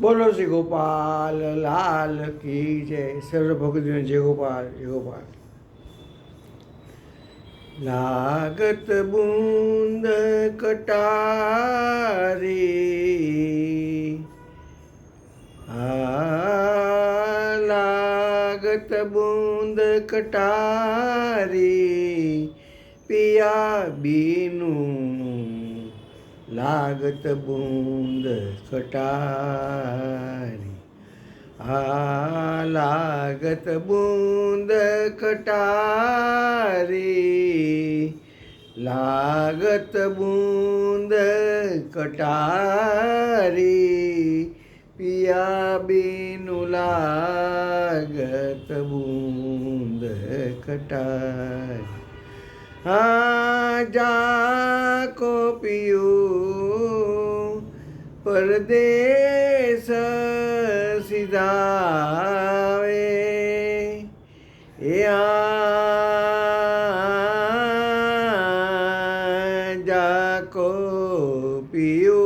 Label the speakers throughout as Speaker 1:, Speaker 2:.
Speaker 1: બોલો શ્રી ગોપાલ, લાલ કી જય. સર્વ ભગવતીનો જય ગોપાલ જય ગોપાલ. લાગત બૂંદ કટારી. લાગત બૂંદ કટારી. પિયા બીનું લાગત બૂંદ કટારી આ લાગત બૂંદ કટારી લાગત બૂંદ કટારી પિયા બીનું લાગત બૂંદ કટારી हाजा को पियो परदेस सिदावे। जा को पियो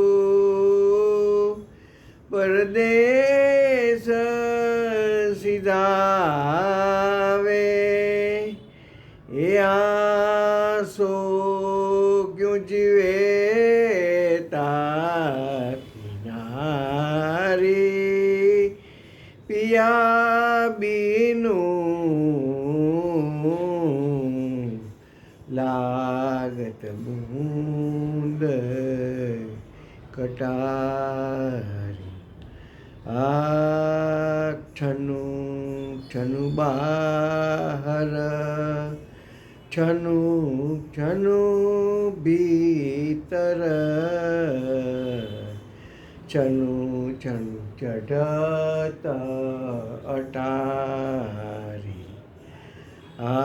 Speaker 1: परदेस सिदावे। ક્યું જીવે તારી પિયા બીનું લાગત બૂંદ કટારી. આ ઠનુ ઠનુ બહાર છનું છનું ભીતર. છનું છનું ચઢત અટારી. આ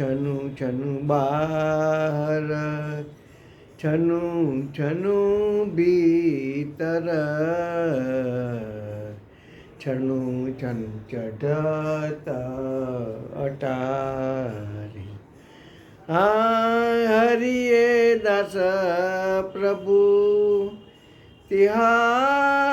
Speaker 1: છનું છનું બહાર છનું છનું ભીતર. છનું છન ચઢત અટારી આ હરિએ દાસ પ્રભુ તિહારી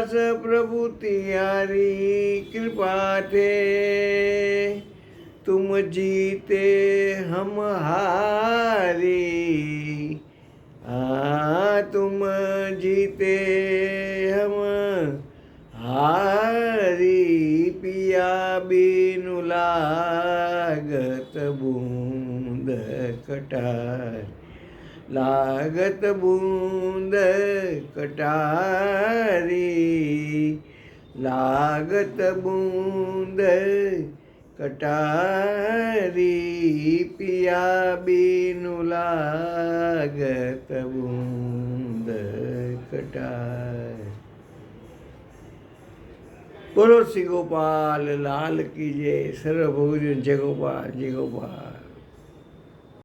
Speaker 1: दास प्रभु तिहारी कृपा थे तुम जीते, हम हारी। आ, तुम जीते, हम हारी। पिया बिनु लागत बूंद कटारी। લાગત બૂંદ કટારી. લાગત બૂંદ કટારી પિયા બીનું લાગત બૂંદ કટાર. બોલો શ્રી ગોપાલ, લાલ કી જય સર્વ ભગવતી જય ગોપાલ જય ગોપાલ.